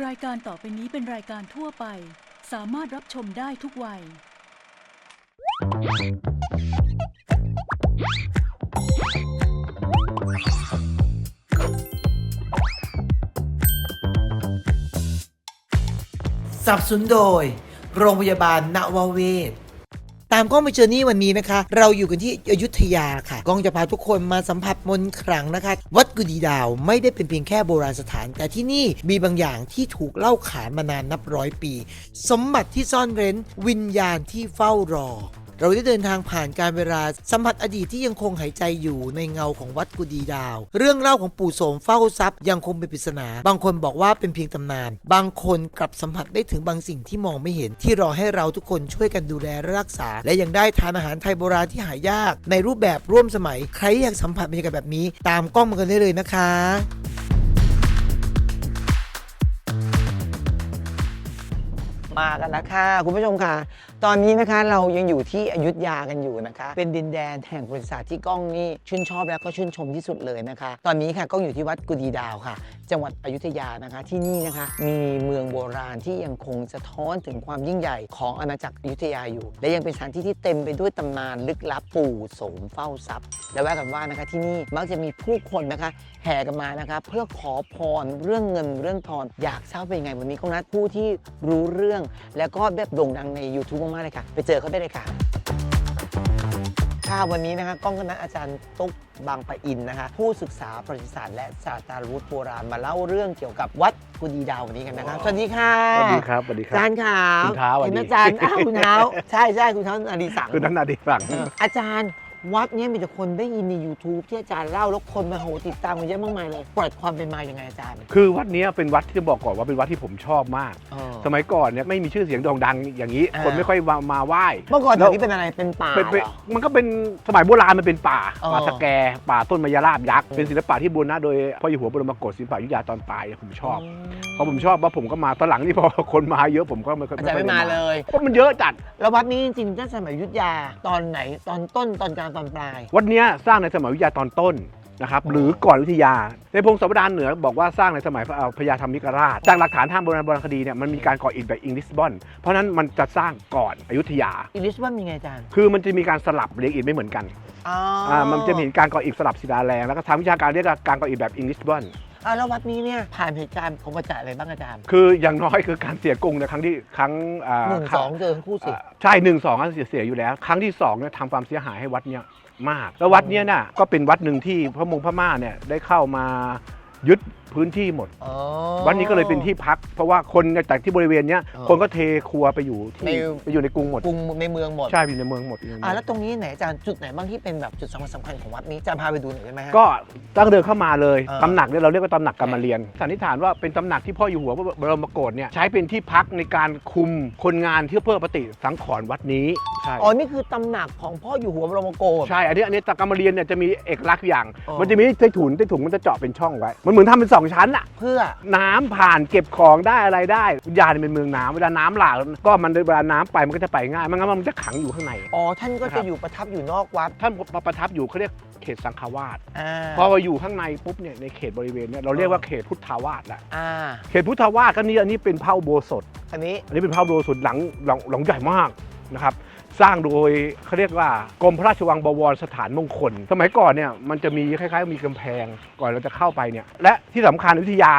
รายการต่อไปนี้เป็นรายการทั่วไป สามารถรับชมได้ทุกวัย สนับสนุนโดย โรงพยาบาลนวเวศ ตามกล้องไปเจอนี่วันนี้นะคะ เราอยู่กันที่อยุธยาค่ะกล้องจะพาทุกคนมาสัมผัสมนต์ขลังนะคะ วัดกุดีดาวไม่ได้เป็นเพียงแค่โบราณสถาน แต่ที่นี่มีบางอย่างที่ถูกเล่าขานมานานนับร้อยปี สมบัติที่ซ่อนเร้นวิญญาณที่เฝ้ารอ เราได้เดินทางผ่านการเวลาสัมผัสอดีตที่ยังคงหายใจอยู่ในเงาของวัดกุดีดาว เรื่องเล่าของปู่โสมเฝ้าทรัพย์ยังคงเป็นปริศนา บางคนบอกว่าเป็นเพียงตำนาน บางคนกลับสัมผัสได้ถึงบางสิ่งที่มองไม่เห็น ที่รอให้เราทุกคนช่วยกันดูแลรักษา และยังได้ทานอาหารไทยโบราณที่หายาก ในรูปแบบร่วมสมัย ใครอยากสัมผัสบรรยากาศแบบนี้ ตามกล้องมากันได้เลยนะคะ มากันแล้วค่ะ คุณผู้ชมค่ะ ตอนนี้นะคะเรายังอยู่ที่อยุธยากันอยู่นะคะ เป็นดินแดนแห่งประวัติศาสตร์ที่ก้องนี่ชื่นชอบแล้วก็ชื่นชมที่สุดเลยนะคะ ตอนนี้ค่ะก้องอยู่ที่วัดกุดีดาวค่ะจังหวัดอยุธยานะคะ ที่นี่นะคะมีเมืองโบราณที่ยังคงสะท้อนถึงความยิ่งใหญ่ของอาณาจักรอยุธยาอยู่ และยังเป็นสถานที่ที่เต็มไปด้วยตำนานลึกลับปู่โสมเฝ้าทรัพย์ และว่ากันว่านะคะที่นี่มักจะมีผู้คนนะคะ แห่กันมานะคะเพื่อขอพรเรื่องเงินเรื่องทองอยากทราบเป็นไงวันนี้ก็นัดผู้ที่รู้เรื่อง แล้วก็แบบโด่งดังใน YouTube มากๆเลยค่ะ ไปเจอเขาได้เลยค่ะ ค่ะวันนี้นะคะก้องคณะอาจารย์ตุ๊กบางปะอินนะคะ ผู้ศึกษาประวัติศาสตร์และศาสตราวุธโบราณมาเล่าเรื่องเกี่ยวกับวัดกุดีดาววันนี้กันนะคะสวัสดีค่ะสวัสดีครับสวัสดีคอารัจาบรย์ค่ะคุณเท้าสวัสดีเห็นอาจารย์อ้าวคุณเท้าใช่ใช่คุณเท้าอดีศักดิ์คือนันนาดีฝั่งเอออาจารย์ วัดเนี้ยมีแต่คนได้ยินใน YouTube ที่อาจารย์เล่าแล้วคนมาโหติดตามกันเยอะมากมายเลยปล่อยความเป็นมายังไงอาจารย์ คือวัดเนี้ยเป็นวัดที่จะบอกก่อนว่าเป็นวัดที่ผมชอบมาก เออ สมัยก่อนเนี่ยไม่มีชื่อเสียงโด่งดังอย่างนี้ อ่า คนไม่ค่อยมามาไหว้ เมื่อก่อนแถแล้ววนี้เป็นอะไรเป็นป่าเป็นเป็นเหรอมันก็เป็นสมัยโบราณมันเป็นป่าอ๋อป่าสะแก ป่าต้นมะยราบยักษ์อืมเป็นศิลปะที่บูรณะโดยพ่ออยู่หัวบรมโกศศิลปะอยุธยาตอนปลายผมชอบมพอผมชอบว่าผมก็มาตอนหลังนี่พอคนมาเยอะผมก็ไม่ค่อยอาจารย์ไม่ค่มาด้เลย เพราะมันเยอะจัด แล้ววัดนี้จริงๆตั้งแต่สมัยอยุทธยาตอนไหนตอนต้นตอนกลางตอนปลาย วัดเนี้ยสร้างในสมัยอยุธยาตอนต้นนะครับอ๋อหรือก่อนอยุธยา ในพงศาวดารเหนือบอกว่าสร้างในสมัยพระเอ่อพญาธรรมิกราช จากหลักฐานทางโบราณโบราณคดีเนี่ยมันมีการก่ออิฐแบบอิงลิสบอน เพราะฉะนั้นมันจะสร้างก่อนอยุธยา อิลิสว่ามีไงอาจารย์ คือมันจะมีการสลับเรียงอิฐไม่เหมือนกันอ๋ออ่ามันจะเห็นการก่ออิฐสลับศิลาแรงแล้วก็ทางวิชาการเรียกว่าการก่ออิฐแบบอิงลิสบอน อ่าแล้ววัดนี้เนี่ยผ่านเหตุการณ์ของประจักษ์อะไรบ้างอาจารย์คืออย่างน้อยคือการเสียกรุงในครั้งที่ครั้งอ่าหนึ่งสองเจอทั้งคู่สิ อ่าใช่หนึ่งสองก็เสียเสียอยู่แล้ว ครั้งที่สองเนี่ยทำความเสียหายให้วัดเนี่ยมาก แล้ววัดเนี่ยน่ะก็เป็นวัดหนึ่งที่พระมงพม่าเนี่ยได้เข้ามา ยึดพื้นที่หมด อ๋อ วัดนี้ก็เลยเป็นที่พัก เพราะว่าคนจากที่บริเวณเนี้ย อ๋อคนก็เทครัวไปอยู่ที่ในไปอยู่ในกรุงหมดกรุงในเมืองหมดใช่อยู่ในเมืองหมดอยู่ในเมือ่าองแล้วตรงนี้ไหนอาจารย์จุดไหนบ้างที่เป็นแบบจุดสำคัญสำคัญของวัดนี้อาจารย์พาไปดูหน่อยได้ไหมฮะ ก็ตั้งเดินเข้ามาเลยเออ ตำหนักเนี่ยเราเรียกว่าตำหนักกรรมเรียนสันนิษฐานว่าเป็นตำหนักที่พ่ออยู่หัวบรมโกศเนี่ยใช้เป็นที่พักในการคุมคนงานที่เพื่อปฏิสังขรณ์วัดนี้ใช่ อ๋อนี่คือตำหนักของพ่ออยู่หัวบรมโกศ ใช่ อันนี้อันนี้ตะกรรมเรียนเนี่ยจะมีเอกลักษณ์อย่าง อ๋อ มันจะมีใต้ถุนใต้ถุนมันจะเจาะเป็นช่องไว้ มันเหมือนทำเป็นสองชั้นอะเพื่อน้ำผ่านเก็บของได้อะไรได้วิทยาเนี่ยเป็นเมืองน้ำเวลาน้ำหลากก็มันเวลาน้ำไปมันก็จะไปง่ายไมันงั้นมันจะขังอยู่ข้างใน อ๋อท่านก็ครัจะบ อยู่ประทับอยู่นอกวัดท่านมาประทับอยู่เขาเรียกเขตสังฆวาสอ่าพอมาอยู่ข้างในปุ๊บเนี่ยในเขตบริเวณเนี่ยเราเรียกว่าเขตพุทธาวาสละอ่าเขตพุทธาวาสก็นี่อันนี้เป็นพระอุโบสถ อันนี้อันนี้เป็นพระอุโบสถหลังหลังหลังใหญ่มากนะครับ สร้างโดยเขาเรียกว่ากรมพระราชวังบวรสถานมงคล สมัยก่อนเนี่ยมันจะมีคล้ายๆ มีกำแพงก่อนเราจะเข้าไปเนี่ย และที่สำคัญอยุธยา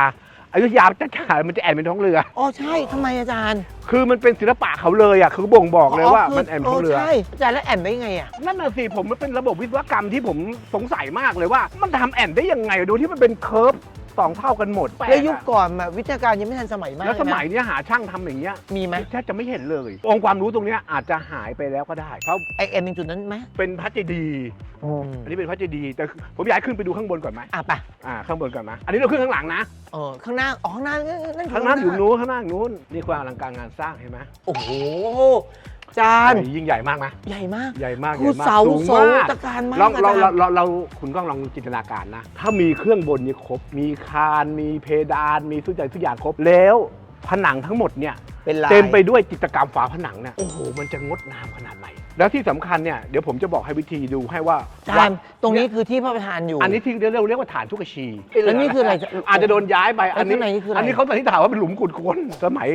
อยุธยาจะจ่ายมันจะแอนเป็นท้องเรือ อ๋อใช่ทำไมอาจารย์คือมันเป็นศิลปะเขาเลยอะคือบ่งบอกเลยว่าคืมันแอนเป็นท้องเรือ ใช่อาจารย์แล้วแอนได้ยังไงอะนั่นน่ะสิผมมันเป็นระบบวิศวกรรมที่ผมสงสัยมากเลยว่า มันทำแอนได้ยังไงดูที่มันเป็นเคิร์ฟ สองเท่ากันหมดแล้วยุคก่อนแบบวิทยาการยังไม่ทันสมัยมากแล้วสมัยเลนะเนี้ยหาช่างทำอย่างเงี้ยมีไหมแทบจะไม่เห็นเลย องค์ความรู้ตรงเนี้ยอาจจะหายไปแล้วก็ได้ เพราะไอเอ็มเป็นจุดนั้นไหมเป็นพระเจดีย์อันนี้เป็นพระเจดีย์แต่ผมอยากให้ขึ้นไปดูข้างบนก่อนไหมอะไปอ่าข้างบนก่อนไหมอันนี้เราขึ้นข้างหลังนะ เออข้างหน้าอ๋อข้างหน้านั่นข้างหน้าอยู่นู้นข้างหน้าอยู่นู้นนี่ความอลังการงานสร้างเห็นไหมโอ้โหอา จารย์ยิ่งใหญ่มากไหมใหญ่มาก ใหญ่มากคือใหญ่มากเสาสูงโสมากตะการมากลองอาเราจารเราย์เราเราคุณก้องลองจินตนาการนะ ถ้ามีเครื่องบนนี้ครบ มีคานมีเพดาน มีทุกอย่างทุกอย่างครบแล้วผนังทั้งหมดเนี่ยเป็นลายเต็มไปด้วยจิตรกรรมฝาผนังเนี่ยโอ้โหมันจะงดงามขนาดไหน แล้วที่สำคัญเนี่ยเดี๋ยวผมจะบอกให้วิธีดูให้ว่าอาจารย์ตรงนี้คือที่พระประธานอยู่ อันนี้ที่เรียกเรียกว่าฐานทุกชีแล้วนี่คืออะไรอาจจะโดนย้ายไปแล้วอันนี้ข้างในนี่คืออะไร อันนี้เขาสันนิษฐานว่าเป็นหลุมขุดค้นสมัย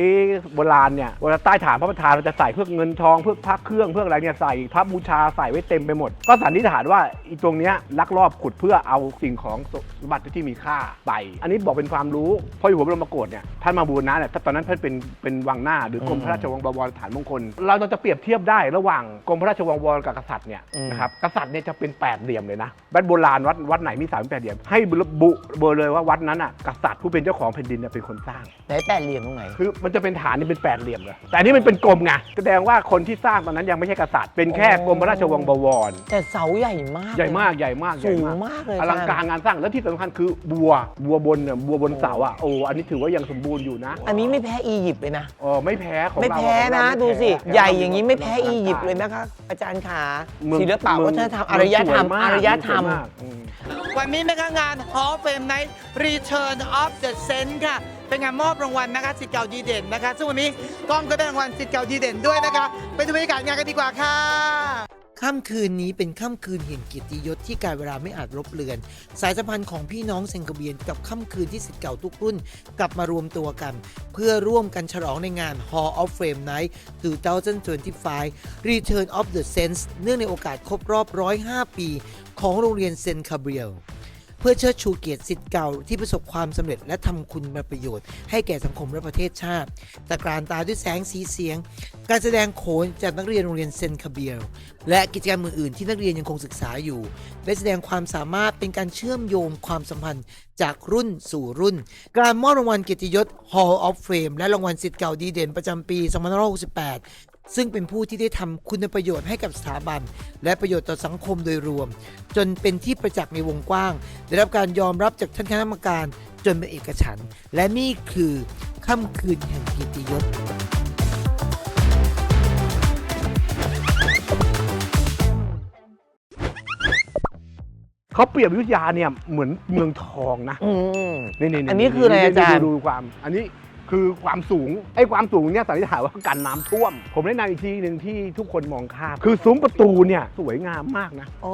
โบราณเนี่ยเวลาใต้ฐานพระประธานเราจะใส่เพื่อเงินทองเพื่อพระเครื่องเพื่ออะไรเนี่ยใส่พระบูชาใส่ไว้เต็มไปหมด ก็สันนิษฐานว่าอีตรงเนี้ยลักลอบขุดเพื่อเอาสิ่งของสมบัติที่มีค่าไป อันนี้บอกเป็นความรู้เพราะอยู่หัวบรมโกศเนี่ยท่านมาบูรณะเนี่ยตอนนั้นท่านเป็นเป็นวังหน้าหรือกรมพระราชวังบวรสถานมงคล เราจะเปรียบเทียบได้ระหว่างกรมพระราชวังบวรกับกษัตริย์เนี่ยอืม นะครับกษัตริย์เนี่ยจะเป็นแปดเหลี่ยมเลยนะวัดโบราณวัดวัดไหนมีสามแปดเหลี่ยม ให้ระบุเบอร์เลยว่าวัดนั้นอะกษัตริย์ผู้เป็นเจ้าของแผ่นดินเนี่ยเป็นคนสร้าง ไหนแปดเหลี่ยมตรงไหน คือมันจะเป็นฐานนี่เป็นแปดเหลี่ยมเลยแต่อันนี้มันเป็นกลมไงแสดงว่าคนที่สร้างตอนนั้นยังไม่ใช่กษัตริย์เป็นแค่อ๋อกรมพระราชวังบวร แต่เสาใหญ่มาก ใหญ่มากใหญ่มากใหญ่สูงมากเลยอลังการงานสร้างแล้วที่สำคัญคือบัวบัวบนเนี่ยบัวบนเสาอะโอ้อันนี้ถือว่ายังสมบูรณ์อยู่นะอันนี้ไม่แพ้อียิปต์เลยนะ อ๋อไม่แพ้ของไม่เราแพ้ของเรานะไม่ดูสิแพ้ใหญ่อย่างนี้ไม่แพ้เราอียิปต์ร่างกาเลยนะคะอาจารย์ขาเมืองศิลปะเมืวัองฒนธรรมเมือารยธรรมสวกอารยธรรมสวยากอืม วันนี้นะคะงาน Hall of Fame Night Return of the Sense ค่ะ เป็นงานมอบรางวัลนะคะสิทธิ์เก่าดีเด่นนะคะ ซึ่งวันนี้กล้องก็ได้รางวัลสิทธิ์เก่าดีเด่นด้วยนะคะไปดูบรรยากาศงานกันดีกว่าค่ะค่ำคืนนี้เป็นค่ำคืนแห่งเกียรติยศที่การเวลาไม่อาจลบเลือน สายสัมพันธ์ของพี่น้องเซนกเบียนกับค่ำคืนที่สิทธิ์เก่าทุกรุ่น กลับมารวมตัวกัน เพื่อร่วมกันฉลองในงาน Hall of Fame Night 2025 Return of the Sense เนื่องในโอกาสครบรอบ 105 ปี ของโรงเรียนเซนคาเบียล เพื่อเชิดชูเกียรติสิทธิ์เก่าที่ประสบความสำเร็จและทำคุณประโยชน์ ให้แก่สังคมและประเทศชาติตะกรานตาด้วยแสงสีเสียง การแสดงโขนจากนักเรียนโรงเรียนเซนคาเบียลและกิจกรรมอื่นๆที่นักเรียนยังคงศึกษาอยู่ได้แสดงความสามารถเป็นการเชื่อมโยงความสัมพันธ์จากรุ่นสู่รุ่น การมอบรางวัลเกียรติยศ Hall of Fame และรางวัลสิทธิ์เก่าดีเด่นประจำปี2568 ซึ่งเป็นผู้ที่ได้ทำคุณประโยชน์ให้กับสถาบัน และประโยชน์ต่อสังคมโดยรวม จนเป็นที่ประจักษ์ในวงกว้าง ได้รับการยอมรับจากท่านคณะกรรมการ จนเป็นเอกฉันท์และนี่คือค่ำคืนแห่งเกียรติยศเขาเปรียบอยุทธยาเนี่ยเหมือนเมืองทองนะ อืม นี่นี่อันนี้คืออะไรอาจารย์ ดูดูความ อันนี้ คือความสูงไอ้ความสูงเนี่ยสันนิษฐานว่ากันน้ำท่วม ผมแนะนำอีกทีหนึ่งที่ทุกคนมองข้ามคือซุ้มประตูเนี่ยสวยงามมากนะโอ้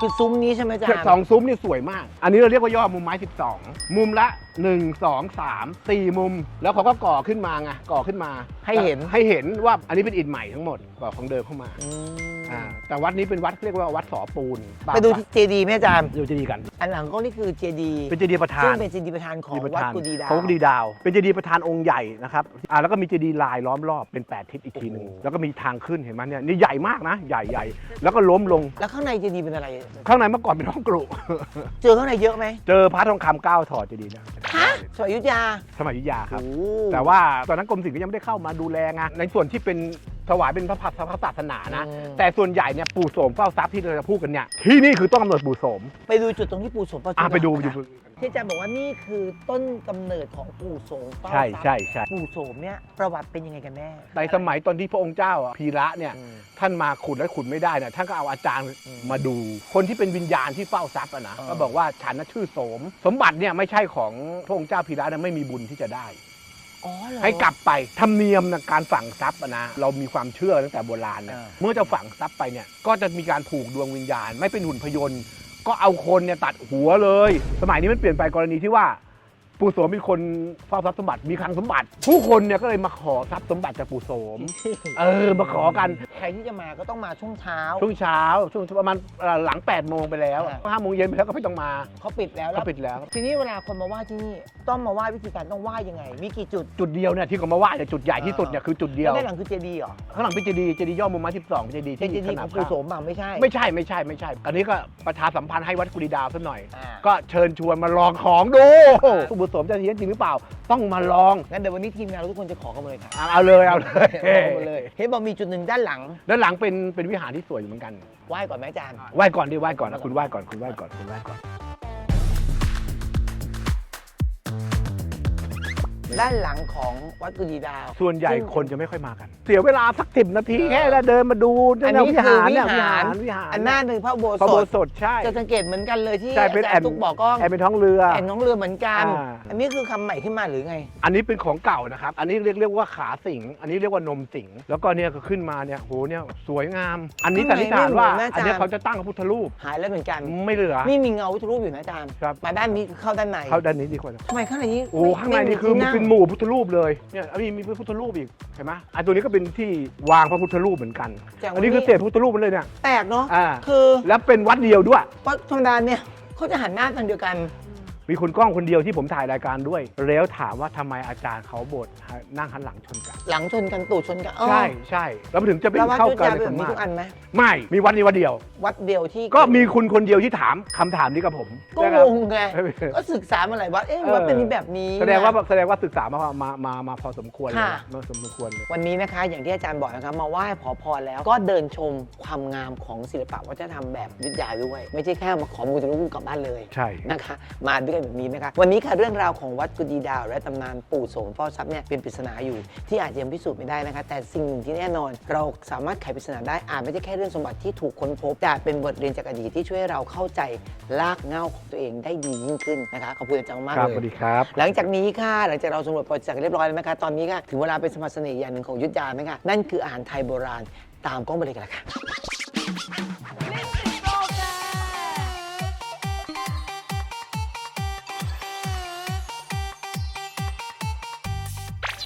คือซุ้มนี้ใช่ไหมอาจารย์ สองซุ้มนี่สวยมาก อันนี้เราเรียกว่าย่อมุมไม้ 12 มุมละ 1 2 3 4 มุม แล้วเขาก็ก่อขึ้นมาไงก่อขึ้นมาให้เห็น ให้เห็นว่าอันนี้เป็นอิฐใหม่ทั้งหมดก่อของเดิมเข้ามาอืมอ่าแต่วัดนี้เป็นวัดเรียกว่าวัดสอปูนไปดูที่เจดีย์ไหมอาจารย์ดูเจดีย์กัน อันหลังก็นี่คือเจดีย์เป็นเจดีย์ประธาซึ่งนเป็นเจดีย์ประธานของเจดีย์ประวัดธานกุดีดาวของกุดีดาว เป็นเจดีย์ประธานองค์ใหญ่นะครับอ่าแล้วก็มีเจดีย์ลายล้อมรอบเป็น 8 ทิศอีกทีหนึ่งโอ้โหแล้วก็มีทางขึ้นเห็นไหมเนี่ยนี่ใหญ่มากนะใหญ่ใหญ่แล้วก็ล้มลงแล้วข้างในเจดีย์เป็นอะไร ข้างในเมื่อก่อนเป็นห้องกรุเจอข้างในเยอะไหมเจอพระทองคำเก้าถอดเจดีย์นะฮะสมัยอยุธยาสมัยอยุธยาครับ โอ้แต่ว่าตอนนั้นกรมศิลป์ก็ยังไม่ได้เข้ามาดูแลไงในส่วนที่เป็นถวายเป็นพระพัพระศาสนานะ อืมแต่ส่วนใหญ่เนี่ยปู่โสมเฝ้าทรัพย์ที่เราจะพูดกันเนี่ยที่นี่คือต้นกำเนิดปู่โสมไปดูจุดตรงที่ปู่โสมประจุอะไปดูนะดูที่อาจารย์บอกว่านี่คือต้นกำเนิดของปู่โสมเฝ้าใช่ทรัพย์ใช่ใช่ปู่โสมเนี่ยประวัติเป็นยังไงกันแน่ในสมัยตอนที่พระองค์เจ้าอะพีระเนี่ย อืม ท่านมาขุดแล้วขุดไม่ได้เนี่ยท่านก็เอาอาจารย์อืมมาดู คนที่เป็นวิญญาณที่เฝ้าทรัพย์อะนะอ่า ก็บอกว่าฉันน่ะชื่อโสม สมบัติเนี่ยไม่ใช่ของพระองค์เจ้าพีระเนี่ยไม่มีบุญที่จะได้ อ๋อเหรอ ให้กลับไปธรรมเนียมนะการฝังทรัพย์อะนะเรามีความเชื่อตั้งแต่โบราณนะอ่า เมื่อจะฝังทรัพย์ไปเนี่ยก็จะมีการผูกดวงวิญญาณ ไม่เป็นหุ่นพยนต์ ก็เอาคนเนี่ยตัดหัวเลย สมัยนี้มันเปลี่ยนไปกรณีที่ว่า ปู่โสมมีคนเฝ้าทรัพย์สมบัติมีคลังสมบัติ ผู้คนเนี่ยก็เลยมาขอทรัพย์สมบัติจากปู่โสม เออมาขอกันใครที่จะมาก็ต้องมาช่วงเช้า ช่วงเช้าช่วงประมาณเอ่อหลัง8ปดโมงไปแล้วอ่าห้าโมงเย็นไปแล้วก็ไม่ต้องมาเขาปิดแล้วก็ปิดแล้ว ทีนี้เวลาคนมาไหว้ที่นี่ต้องมาไหว้วิธีการต้องไหว้ยังไง มีกี่จุด จุดเดียวเนี่ยที่เขามาไหว้เนี่ยจุดใหญ่ที่สุดเนี่ยคือจุดเดียว แล้วด้านหลังคือเจดีย์เหรอข้างหลังเป็นเจดีย์เจดีย์ย่อมุมไม้12เป็นเจดีย์เป็นเจที่ดีย์ขขนาอดงปู่โสมบ้างไม่ใช่ไม่ใช่ไม่ใช่ไม่ใช่ อันนี้ก็ประชาสัมพันธ์ให้วัดกุดีดาวซะหน่อย อ่า ก็เชิญชวนมาลองของดูปู่โสมจะเฮี้ยนจริงหรือเปล่า ต้องมาลอง งั้นเดี๋ยววันนี้ทีมงานเราทุกคนจะขอกันมาเลยครับเอาเอาเลยเอาเลยขอกันมาเลยเห็นบอกมีจุดหนึ่งด้านหลัง ด้านหลังเป็นเป็นวิหารที่สวยอยู่เหมือนกันไหว้ก่อนไหมอาจารย์ไหว้ก่อนดิไหว้ก่อนนะคุณไหว้ก่อนคุณไหว้ก่อนคุณไหว้ก่อนบด้านหลังของวัดกุดีดาว ส่วนใหญ่ซึ่งคนจะไม่ค่อยมากัน เสียเวลาสักสิบนาทีแค่แล้วเดินมาดูอันเยนี้วิคือหารวิเนี่ยวิหาหารร วิหารอันหน้าหนึ่งพระอุโบพระโบสถสถใช่ จะสังเกตเหมือนกันเลยที่ใช่เป็นอาแอจารนย์ตุ๊กบอกกล้องแอนเป็นท้องเรือ แอนน้องเรือเหมือนกัน อ่า อันนี้คือคำใหม่ขึ้นมาหรือไง อันนี้เป็นของเก่านะครับ อันนี้เรียกเรียกว่าขาสิง อันนี้เรียกว่านมสิง แล้วก็เนี่ยก็ขึ้นมาเนี่ยโหเนี่ยสวยงาม อันนี้ข้าสังนในนิษฐานว่า ไม่เหมือนนะอาจารย์ อันนี้เขาจะตั้งพระพุทธรูปหายแล้วเหมือนกัน ไม่เหลือ นี่มีเงาพุทธรูปอยู่นะอาจารย์ครับ มาด้านนี้เข้าด้านในเข้าด้านนี้ดีกว่า ทำไมข้างในนี้โอ้ไม่ข้างในนี่คือไมันเป็นหมู่พุทธรูปเลยเนี่ยมีมีพระพุทธรูปอีกเห็นไหมอันตัวนี้ก็เป็นที่วางพระพุทธรูปเหมือนกันจากอันนี้คือเศษพระพุทธรูปมันเลยเนี่ย แปลกเนาะอ่า คือแล้วเป็นวัดเดียวด้วย วัดธรรมดาเนี่ยเขาจะหันหน้าทางเดียวกัน มีคนกล้องคนเดียวที่ผมถ่ายรายการด้วย แล้วถามว่าทำไมอาจารย์เขาโบสถ์นั่งหันหลังชนกัน หลังชนกันตูดชนกันอ๋อใช่ใช่แล้วมันถึงจะเป็นแล้ววัดเข้ายุทธกันยาในเป็นสแบบมนี้มาทุกอันไหมไม่มีวัดนี้วัดเดียว วัดเดียวที่ก็มีคุณคนเดียวที่ถามคำถามนี้กับผมก็นะงครับ งไงก็ศึกษามาหลายวัดเอ๊ะวัดเป็นแบบนี้แสดงว่านะ แสดงว่าศึกษามามามามาพอสมควรเลยค่ะมาสมควรเลย วันนี้นะคะ อย่างที่อาจารย์บอกนะครับมาไหว้ขอพรแล้ว ก็เดินชมความงามของศิลปะวัฒนธรรมแบบยุทธยาด้วย ไม่ใช่แค่มาขอมูจะรู้กลับบ้านเลยใช่ นะคะ มาด้วยกันแบบนี้นะคะวันนี้ค่ะเรื่องราวของวัดกุดีดาว และตำนานปู่โสมเฝ้าทรัพย์เนี่ยเป็นปริศนาอยู่ ที่อาจจะยังพิสูจน์ไม่ได้นะคะ แต่สิ่งหนึ่งที่แน่นอน เราสามารถไขปริศนาได้อาจไม่ใช่แค่เรื่องสมบัติที่ถูกค้นพบแต่เป็นบทเรียนจากอดีตที่ช่วยให้เราเข้าใจลากเหง้าของตัวเองได้ดียิ่งขึ้นนะคะขอบคุณอาจารย์มากครับเลสวัสย ดีครับ หลังจากนี้ค่ะ หลังจากเราสำรวจประวัติศาสตร์เรียบร้อยแล้วนะคะ ตอนนี้ค่ะ ถึงเวลาเป็นสมบัติเสน่ห์อย่างหนึ่งของอยุทธยาไหมคะ นั่นคืออาหารไทยโบราณ ตามกล้องไปเลยกันละค่ะ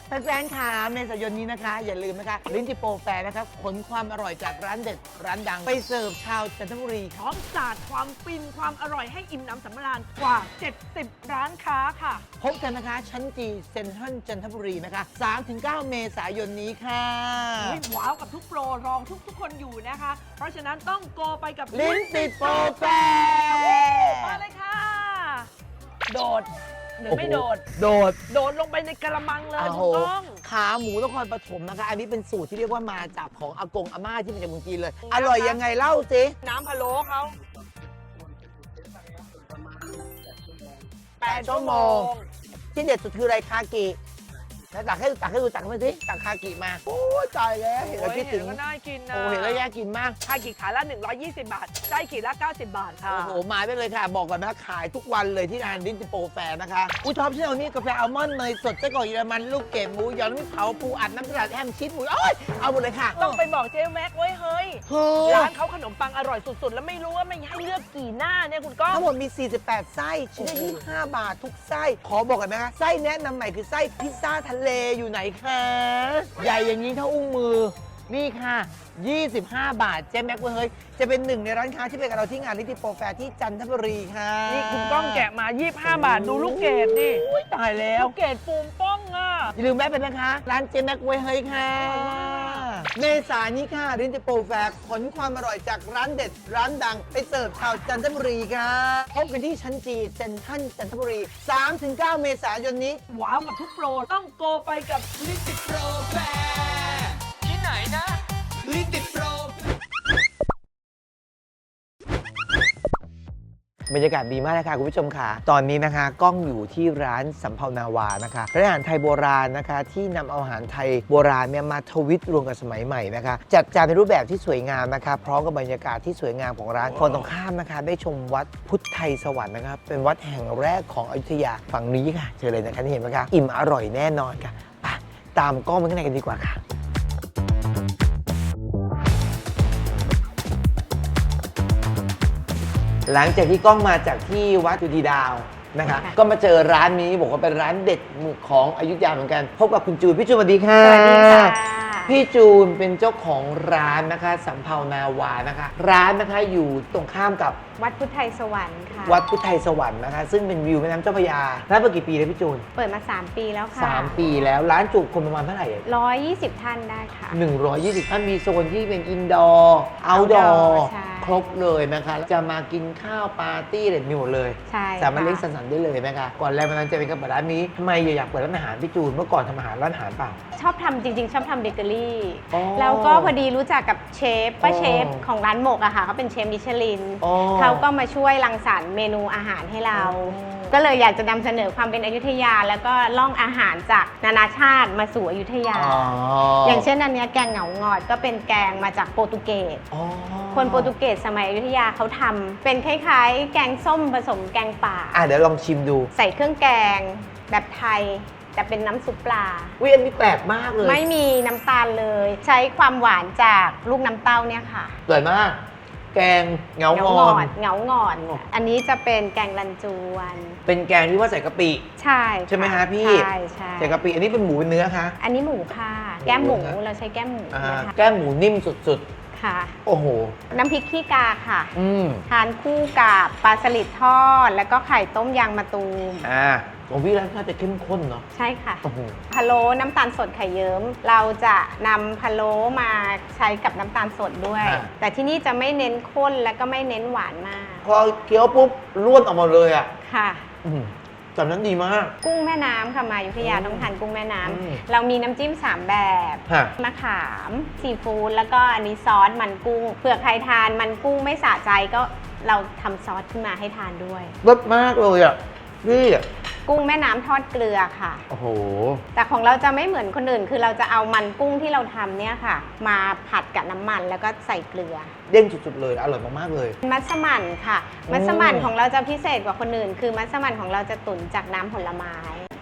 แฟนๆค่ะเมษายนนี้นะคะ อย่าลืมนะคะ ลิ้นจิโปรแฟร์นะครับขนความอร่อยจากร้านเด็ดร้านดัง ไปเสิร์ฟชาวจันทบุรี พร้อมสาดความฟินความอร่อยให้อิ่มหน้ำสำราญกว่า 70 ร้านค้าค่ะ พบกันนะคะ ชั้นจีเซ็นทรัลจันทบุรีนะคะ3-9 เมษายนนี้ค่ะ อุ๊ยว้าวกับทุกโปรรองทุกทุกๆคนอยู่นะคะ เพราะฉะนั้นต้องโกไปกับลิ้นติดโปรแฟมาเลยค่ะ โดด หรือโอ้โหไม่โดด โดด โดดลงไปในกระมังเลยโอ้โหถูกต้อง ขาหมูนครปฐมนะคะ อันนี้เป็นสูตรที่เรียกว่ามาจากของอากงอาม่าที่มาจากเมืองจีนเลยนะคะอร่อยยังไงเล่าสิน้ำพะโล้เขาแปดชั่วโมงที่เด็ดสุดคืออะไรคากิ แล้วตักให้ตักให้ดูตักมาสิตักคากิมาโอ้ยตายแล้วเห็นแล้วโอ้ยคิดถึงเห็นก็น่ากินนะโอ้เห็นแล้วแย่กินมากค่ากี่ขาละ 120 บาทไส้ขีดละ 90 บาทค่ะ โอ้โหมาได้เลยค่ะ บอกก่อนนะขายทุกวันเลยที่งานดินจิโปรแฟร์นะคะอุ้ยท็อปที่เรานี่กาแฟอัลมอนด์เนยสดไส้กรอกเยอรมันลูกเกดหมูหยองน้ำพริกเผาปูอัดน้ำสลัดแฮมชีสหมูโอ้ยเอาหมดเลยค่ะต้องไปบอกเจ๊แม็กไว้เฮ้ย เฮ้ยร้านเขาขนมปังอร่อยสุดๆ แล้วไม่รู้ว่าไม่ให้เลือกกี่หน้าเนี่ยคุณก้อง ทั้งหมดมี 48 ไส้ชิ้นละ25 บาททุกไส้ขอบอกกันนะคะไส้แนะนำใหม่คือไส้พิซซ่าทะเลอยู่ไหนคะ ใหญ่อย่างนี้เท่าอุ้งมือ นี่ค่ะ 25 บาท เจ๊แม็กเว้ยเฮ้ยจะเป็นหนึ่งในร้านค้าที่ไปกับเราที่งานลิติโปรแฟร์ที่จันทบุรีค่ะนี่คุณก้องแกะมา 25 บาทดูลูกเกดดิอุ๊ยตายแล้ว ลูกเกดปูมป้องอะ อย่าลืมแวะไปนะคะ ร้านเจแม็กเวยเฮ้ยค่ะอร่อยมาก เมษายนนี้ค่ะรินจิโปรแฟร์ขนความอร่อยจากร้านเด็ด ร้านดัง ไปเสิร์ฟชาวจันทบุรีค่ะพบกันที่ชั้นจีเซ็นทรัลจันทบุรี 3-9 เมษายนนี้ ว้าวกับทุกโปร ต้องโกไปกับลิติโปรแฟร์ที่ไหนนะลิติ บรรยากาศดีมากเลยค่ะคุณผู้ชมค่ะ ตอนนี้นะคะกล้องอยู่ที่ร้านสำเภานาวานะคะร้านอาหารไทยโบราณนะคะ ที่นำเอาอาหารไทยโบราณเนี่ยมาทวิตรวมกับสมัยใหม่นะคะ จัดจานในรูปแบบที่สวยงามนะคะพร้อมกับบรรยากาศที่สวยงามของร้านฝั่งตรงข้ามนะคะ ได้ชมวัดพุทธไทยสวรรค์นะคะเป็นวัดแห่งแรกของอยุธยาฝั่งนี้ค่ะเจอเลยนะคะที่เห็นไหมคะอิ่มอร่อยแน่นอนค่ะไปตามกล้องไปข้างในกันดีกว่าค่ะ หลังจากที่กล้องมาจากที่วัดจุดีดาวนะคะก็มาเจอร้านนี้บอกว่าเป็นร้านเด็ดของอยุธยาเหมือนกัน พบกับคุณจูนพี่จูนสวัสดีค่ะสวัสดีค่ะ พี่จูนเป็นเจ้าของร้านนะคะสำเภานาวานะคะ ร้านนะคะอยู่ตรงข้ามกับวัดพุทธไทยสวรรค์ค่ะ วัดพุทธไทยสวรรค์นะคะ ซึ่งเป็นวิวแม่น้ำเจ้าพระยาร้านเปิดกี่ปีแล้วพี่จูน เปิดมา 3 ปีแล้วค่ะสามปีแล้วร้านจุคนประมาณเท่าไหร่อะ120 ท่านได้ค่ะ 120ท่านมีโซนที่เป็นอินดอร์ เอาดอ outdoor ร์ใช่ ครบเลยนะคะจะมากินข้าวปาร์ตี้อะไรมีหมดเลย ใช่สามารถเลี้ยงค่ะสังสรรค์ได้เลยนะคะก่อนแรงบันดาลใจเป็นกับร้านนี้ทำไมอยากเปิดร้านอาหารพี่จูนเมื่อก่อนทำอาหารร้านอาหารเปล่า ชอบทำจริง ๆ ชอบทำเบเกอรี่ลี่ อ๋อแล้วก็พอดีรู้จักกับเชฟป้าอ๋อเชฟของร้านหมกอะค่ะเขาเป็นเชฟมิชลินอ๋อเขาก็มาช่วยรังสรรค์เมนูอาหารให้เราก็เลยอยากจะนำเสนอความเป็นอยุธยา แล้วก็ล่องอาหารจากนานาชาติมาสู่อยุธยา อ๋อออย่างเช่นอันเนี้ยแกงเหงาหงอดก็เป็นแกงมาจากโปรตุเกส อ๋อ คนโปรตุเกสสมัยอยุธยาเขาทำเป็นคล้ายๆ แกงส้มผสมแกงป่า อะเดี๋ยวลองชิมดู ใส่เครื่องแกงแบบไทย แต่เป็นน้ำซุปปลา วิอันนี้แปลกมากเลยไม่มีน้ำตาลเลย ใช้ความหวานจากลูกน้ำเต้าเนี่ยค่ะสวยมาก แกงเหงาเหงางออนดเหงางอนเหงาอันนี้จะเป็นแกงรันจวน เป็นแกงที่ว่าใส่กะปิ ใช่ใช่ไหมค่ฮะพี่ ใช่ใช่ใส่กะปิอันนี้เป็นหมูเป็นเนื้อคะ อันนี้หมูค่ะ แก้มหมูหมูนะเราใช้แก้มหมูอ่านะคะแก้มหมูนิ่มสุดค่ะ ๆ โอ้โห น้ำพริกขี้กาค่ะ อืมทานคู่กับปลาสลิดทอด แล้วก็ไข่ต้มยางมะตูม อ่า ของพี่ร้านน่าจะเข้มข้นเนาะ ใช่ค่ะ โอ้โห พะโล้น้ำตาลสดไข่เยิ้ม เราจะนำพะโล้มาใช้กับน้ำตาลสดด้วยอ่าแต่ที่นี่จะไม่เน้นข้นและก็ไม่เน้นหวานมากพอเคี้ยวปุ๊บร่วนออกมาเลยอะค่ะ อืมจำนั้นดีมาก กุ้งแม่น้ำค่ะมาอยุธยาอืมต้องทานกุ้งแม่น้ำอืมเรามีน้ำจิ้ม 3 แบบ ฮะ มะขามซีฟู้ดแล้วก็อันนี้ซอสมันกุ้งเผื่อใครทานมันกุ้งไม่สะใจก็เราทำซอสขึ้นมาให้ทานด้วย รสมากเลยอะพี่ กุ้งแม่น้ำทอดเกลือค่ะ โอ้โห แต่ของเราจะไม่เหมือนคนอื่น คือเราจะเอามันกุ้งที่เราทำเนี่ยค่ะ มาผัดกับน้ำมันแล้วก็ใส่เกลือ เด้งสุดๆเลย อร่อยมากๆเลย มัสมั่นค่ะอืมมัสมั่นของเราจะพิเศษกว่าคนอื่น คือมัสมั่นของเราจะตุ๋นจากน้ำผลไม้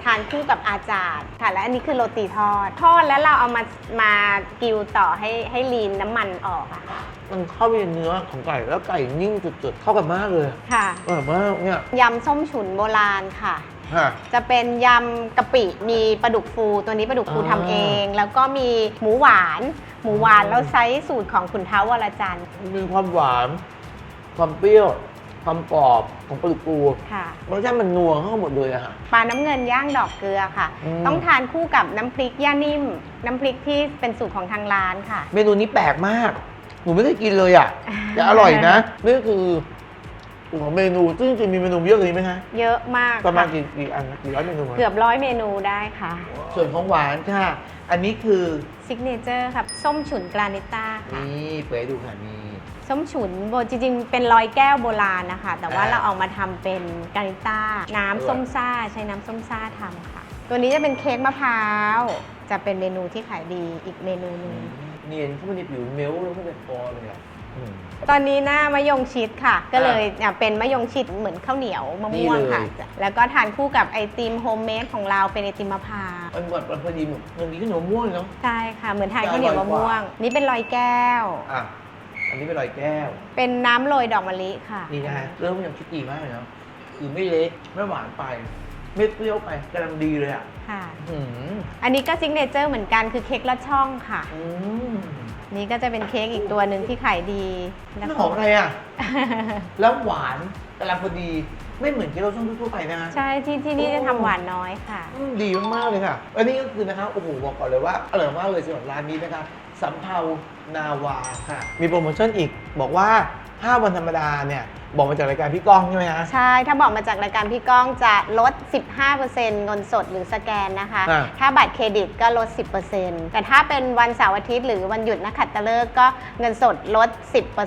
ทานคู่กับอาจารย์ค่ะ และอันนี้คือโรตีทอด ทอดแล้วเราเอามามากิวต่อให้ให้ลีนน้ำมันออกอะค่ะ มันเข้าไปในเนื้อของไก่แล้วไก่นิ่งสุดๆ เข้ากันมากเลยค่ะ อร่อยมากเนี่ย ยำส้มฉุนโบราณค่ะ ฮะ จะเป็นยำกะปิมีปลาดุกฟูตัวนี้ปลาดุกฟูอ่าทำเอง แล้วก็มีหมูหวาน หมูหวานอืมเราใช้สูตรของขุนเท้าวรจันทร์มีความหวาน ความเปรี้ยว ความกรอบของปลาดุกฟูค่ะ รสชาติมันนัวเข้าหมดเลยอะฮะปลาน้ำเงินย่างดอกเกลือค่ะ อืม ต้องทานคู่กับน้ำพริกย่านิ่ม น้ำพริกที่เป็นสูตรของทางร้านค่ะ เมนูนี้แปลกมาก หนูไม่ได้กินเลยอะแต่อร่อยนะนี่คือ หัวเมนูซึ่งจริงๆมีเมนูเยอะเลยไหมฮะเยอะมากประมาณค่ะกี่กี่อันนะกี่ร้อยเมนูอะเกือบร้อยเมนูได้ค่ะส่วนของหวานค่ะ อันนี้คือซิกเนเจอร์ค่ะส้มฉุนกรานิต้าค่ะ นี่เปิดให้ดูค่ะนี่ ส้มฉุนโบจริงๆ เป็นร้อยแก้วโบราณนะคะ แต่ว่าอ่าเราเอามาทำเป็นกานิต้า น้ำอร่อยส้มซ่า ใช้น้ำส้มซ่าทำค่ะ ตัวนี้จะเป็นเค้กมะพร้าว จะเป็นเมนูที่ขายดีอีกเมนูหนึง เนียนเข้ามาในผิวเมลต์แล้วก็เป็นคอเลยอะอืม ตอนนี้หน้ามะยงชิดค่ะ ก็เลยอะเป็นมะยงชิดเหมือนข้าวเหนียวมะม่วงค่ะ นี่เลย แล้วก็ทานคู่กับไอติมโฮมเมดของเราเป็นไอติมมะพร้าวมันแบบมันพอดีแบบมันมีขนมม่วงเนาะ ใช่ค่ะ เหมือนทานข้าวเหนียวมะม่วง นี่เป็นลอยแก้ว อะ อันนี้เป็นรอยแก้ว เป็นน้ำโรยดอกมะลิค่ะ นี่นะฮะเริ่มยังคิดดีมากเลยเนาะคือไม่เละไม่หวานไป ไม่เปรี้ยวไปกำลังดีเลยอะ ค่ะ อืมอันนี้ก็ซิกเนเจอร์เหมือนกันคือเค้กลอดช่องค่ะ อืมนี่ก็จะเป็นเค้กอีกตัวหนึ่งที่ขายดีแล้วนี่ก็หอมอะไรอะ แล้วหวานกำลังพอดีไม่เหมือนที่เราช่องทั่วๆไปนะฮะ ใช่ที่ที่นี่จะทำหวานน้อยค่ะ อืมดีมากๆเลยค่ะ อันนี้ก็คือนะคะโอ้โหบอกก่อนเลยว่าอร่อยมากเลยสำหรับร้านนี้นะคะสำเภานาวาค่ะ มีโปรโมชั่นอีกบอกว่า 5 วันธรรมดาเนี่ยบอกมาจากรายการพี่ก้องใช่ไหมฮะ ใช่ ถ้าบอกมาจากรายการพี่ก้องจะลด 15%เงินสดหรือสแกนนะคะ อ่าถ้าบัตรเครดิตก็ลด 10%แต่ถ้าเป็นวันเสาร์อาทิตย์หรือวันหยุดนักขัตฤกษ์ก็เงินสดลด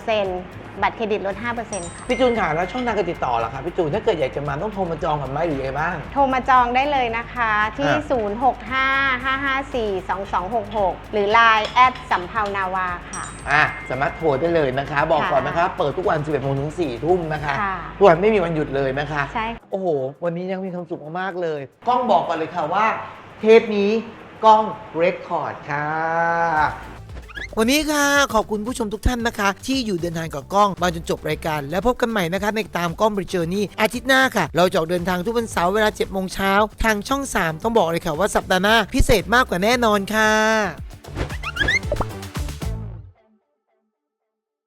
10% บัตรเครดิตลด 5%ค่ะ พี่จูนค่ะแล้วช่องทางการติดต่อล่ะคะพี่จูนถ้าเกิดอยากจะมาต้องโทรมาจองกันไหมหรือยังไงบ้าง โทรมาจองได้เลยนะคะที่อ่า0655542266 หรือ Line แอดสำเภานาวาค่ะ อะสามารถโทรได้เลยนะคะ บอกก่อนนะคะ เปิดทุกวัน 11โมงถึง4ทุ่มนะคะค่ะ ทุกวันไม่มีวันหยุดเลยนะคะ ใช่โอ้โห วันนี้ยังมีความสุขมากๆเลย กล้องบอกก่อนเลยค่ะว่า เทปนี้กล้องเรคคอร์ดค่ะ วันนี้ค่ะ ขอบคุณผู้ชมทุกท่านนะคะ ที่อยู่เดินทางกับกล้องมาจนจบรายการ แล้วพบกันใหม่นะคะในตามกล้องบริเจอร์นี่อาทิตย์หน้าค่ะ เราจะออกเดินทางทุกวันเสาร์เวลา7โมงเช้าทางช่อง 3 ต้องบอกเลยค่ะว่าสัปดาห์หน้าพิเศษมากกว่าแน่นอนค่ะ